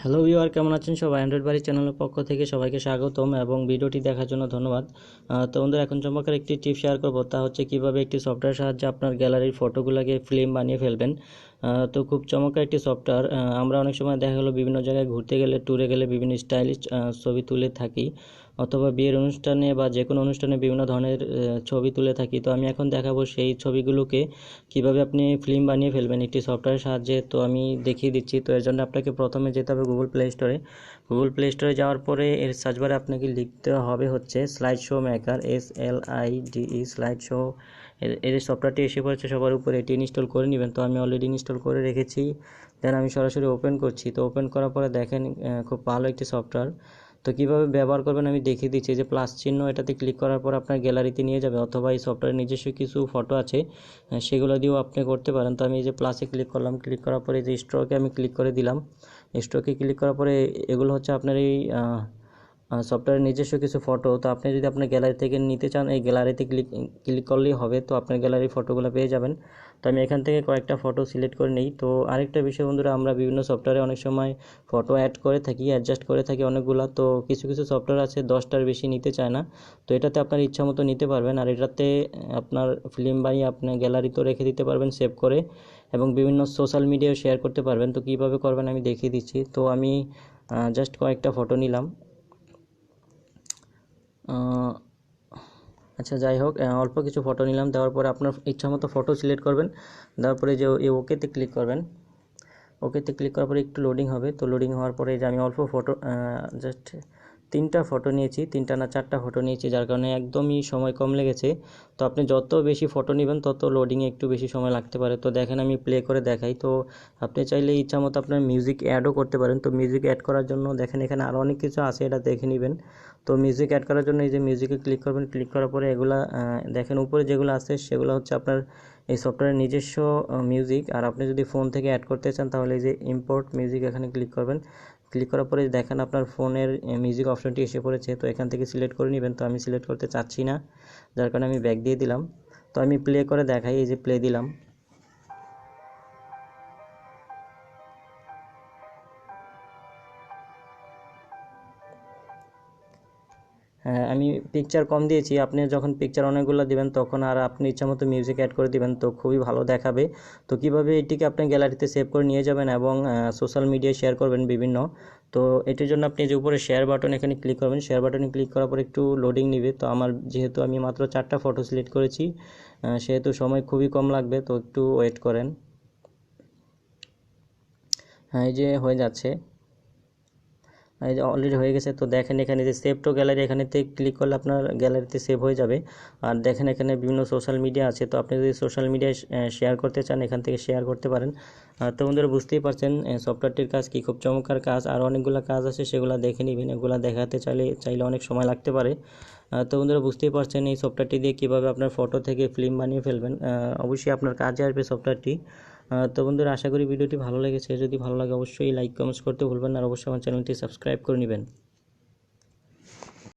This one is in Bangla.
হ্যালো ভিউয়ার কেমন আছেন সবাই? অ্যান্ড্রয়েড বাড়ি চ্যানেলের পক্ষ থেকে সবাইকে স্বাগতম এবং ভিডিওটি দেখার জন্য ধন্যবাদ। তো বন্ধুরা, এখন চমৎকার একটি টিপ শেয়ার করব। তা হচ্ছে কীভাবে একটি সফটওয়্যার সাহায্যে আপনার গ্যালারির ফটোগুলোকে ফিল্ম বানিয়ে ফেলবেন। তো খুব চমৎকার একটি সফটওয়্যার আমরা অনেক সময় দেখা গেলো বিভিন্ন জায়গায় ঘুরতে গেলে ট্যুরে গেলে বিভিন্ন স্টাইলিশ ছবি তুলে থাকি। অথবা বিয়ের অনুষ্ঠানে বা যে কোনো অনুষ্ঠানে বিভিন্ন ধরনের ছবি তুলে থাকি। তো আমি এখন দেখাবো সেই ছবিগুলোকে কীভাবে আপনি ফিল্ম বানিয়ে ফেলবেন একটি সফটওয়্যারের সাহায্যে। তো আমি দেখিয়ে দিচ্ছি। তো এর জন্য আপনাকে প্রথমে যেতে হবে গুগল প্লে স্টোরে গুগল প্লে স্টোরে যাওয়ার পরে এর সার্চ বারে আপনাকে লিখতে হবে হচ্ছে slide show maker S L I D E slide show এর এর সফটওয়্যারটি এসে পড়েছে সবার উপরে। এটি ইনস্টল করে নেবেন। তো আমি অলরেডি ইনস্টল করে রেখেছি। দেন আমি সরাসরি ওপেন করছি। তো ওপেন করার পরে দেখেন খুব ভালো একটি সফটওয়্যার তো কীভাবে ব্যবহার করবেন আমি দেখিয়ে দিচ্ছি। যে প্লাস চিহ্ন, এটাতে ক্লিক করার পর আপনার গ্যালারিতে নিয়ে যাবে, অথবা এই সফটওয়্যারের নিজস্ব কিছু ফটো আছে সেগুলো দিয়েও আপনি করতে পারেন। তো আমি এই যে প্লাসে ক্লিক করলাম ক্লিক করার পরে যে স্ট্রোকে আমি ক্লিক করে দিলাম। স্ট্রোকে ক্লিক করার পরে এগুলো হচ্ছে আপনার এই সফটওয়্যারের নিজস্ব কিছু ফটো তো আপনি যদি আপনার গ্যালারি থেকে নিতে চান, এই গ্যালারিতে ক্লিক ক্লিক করলেই হবে, তো আপনার গ্যালারির ফটোগুলো পেয়ে যাবেন। তো আমি এখান থেকে কয়েকটা ফটো সিলেক্ট করে নিই। তো আরেকটা বিষয় বন্ধুরা, আমরা বিভিন্ন সফটওয়্যারে অনেক সময় ফটো অ্যাড করে থাকি অ্যাডজাস্ট করে থাকি অনেকগুলো। তো কিছু কিছু সফটওয়্যার আছে দশটার বেশি নিতে চায় না। তো এটাতে আপনার ইচ্ছা মতো নিতে পারবেন, আর এটাতে আপনার ফিল্ম বানিয়ে আপনি গ্যালারিতেও রেখে দিতে পারবেন সেভ করে, এবং বিভিন্ন সোশ্যাল মিডিয়ায় শেয়ার করতে পারবেন। তো কীভাবে করবেন আমি দেখিয়ে দিচ্ছি। তো আমি জাস্ট কয়েকটা ফটো নিলাম। আচ্ছা যাই হোক অল্প কিছু ফটো নিলাম, দেওয়ার পরে আপনার ইচ্ছা মতো ফটো সিলেক্ট করবেন। দেওয়ার পরে যে এই ওকেতে ক্লিক করবেন। ওকেতে ক্লিক করার পরে একটু লোডিং হবে। তো লোডিং হওয়ার পরে যে আমি অল্প ফটো জাস্ট তিনটা ফটো নিয়েছি, তিনটা না চারটা ফটো নিয়েছি, যার কারণে একদমই সময় কম লেগেছে। তো আপনি যত বেশি ফটো নেবেন, তত লোডিংয়ে একটু বেশি সময় লাগতে পারে। তো দেখেন, আমি প্লে করে দেখাই। তো আপনি চাইলে ইচ্ছা মতো আপনার মিউজিক অ্যাডও করতে পারেন। তো মিউজিক অ্যাড করার জন্য দেখেন, এখানে আরও অনেক কিছু আছে, এটা দেখে নেবেন। তো মিউজিক অ্যাড করার জন্য এই যে মিউজিকে ক্লিক করবেন ক্লিক করার পরে এগুলা দেখেন, উপরে যেগুলো আছে, সেগুলো হচ্ছে আপনার এই সফটওয়্যারের নিজস্ব মিউজিক আর আপনি যদি ফোন থেকে অ্যাড করতে চান, তাহলে এই যে ইম্পোর্ট মিউজিক এখানে ক্লিক করবেন। ক্লিক করার পরে দেখেন আপনার ফোনের মিউজিক অপশনটি এসে পড়েছে, তো এখান থেকে সিলেক্ট করে নেবেন। তো আমি সিলেক্ট করতে চাচ্ছি না, যার কারণে আমি ব্যাক দিয়ে দিলাম। তো আমি প্লে করে দেখাই, এই যে প্লে দিলাম। হ্যাঁ আমি পিকচার কম দিয়েছি। আপনি যখন পিকচার অনেকগুলো দিবেন, তখন আর আপনি ইচ্ছা মতো মিউজিক অ্যাড করে দেবেন, তো খুবই ভালো দেখাবে। তো কীভাবে এটিকে আপনি গ্যালারিতে সেভ করে নিয়ে যাবেন এবং সোশ্যাল মিডিয়ায় শেয়ার করবেন বিভিন্ন? তো এটির জন্য আপনি যে উপরে শেয়ার বাটন এখানে ক্লিক করবেন শেয়ার বাটনে ক্লিক করার পর একটু লোডিং নেবে। তো আমার যেহেতু আমি মাত্র চারটা ফটো সিলেক্ট করেছি সেহেতু সময় খুবই কম লাগবে, তো একটু ওয়েট করেন। হ্যাঁ এই যে হয়ে যাচ্ছে। অলরেডি হয়ে গেছে, তো দেখেন এখানে যে সেভ টু গ্যালারি এখানেতে ক্লিক করলে আপনার গ্যালারিতে সেভ হয়ে যাবে। আর দেখেন এখানে বিভিন্ন সোশ্যাল মিডিয়া আছে, তো আপনি যদি সোশ্যাল মিডিয়ায় শেয়ার করতে চান, এখান থেকে শেয়ার করতে পারেন। তো বন্ধুরা বুঝতেই পারছেন সফটওয়্যারটির কাজ কি, খুব চমৎকার কাজ। আর অনেকগুলো কাজ আছে, সেগুলো দেখে নেবেন, এগুলো দেখাতে চাইলে চাইলে অনেক সময় লাগতে পারে। তো বন্ধুরা বুঝতেই পারছেন এই সফটওয়্যারটি দিয়ে কীভাবে আপনার ফটো থেকে ফিল্ম বানিয়ে ফেলবেন। অবশ্যই আপনার কাজে আসবে সফটওয়্যারটি তো বন্ধুরা আশা করি ভিডিওটি ভালো লেগেছে। যদি ভালো লাগে অবশ্যই লাইক কমেন্টস করতে ভুলবেন আর অবশ্যই আমার চ্যানেলটি সাবস্ক্রাইব করে নেবেন।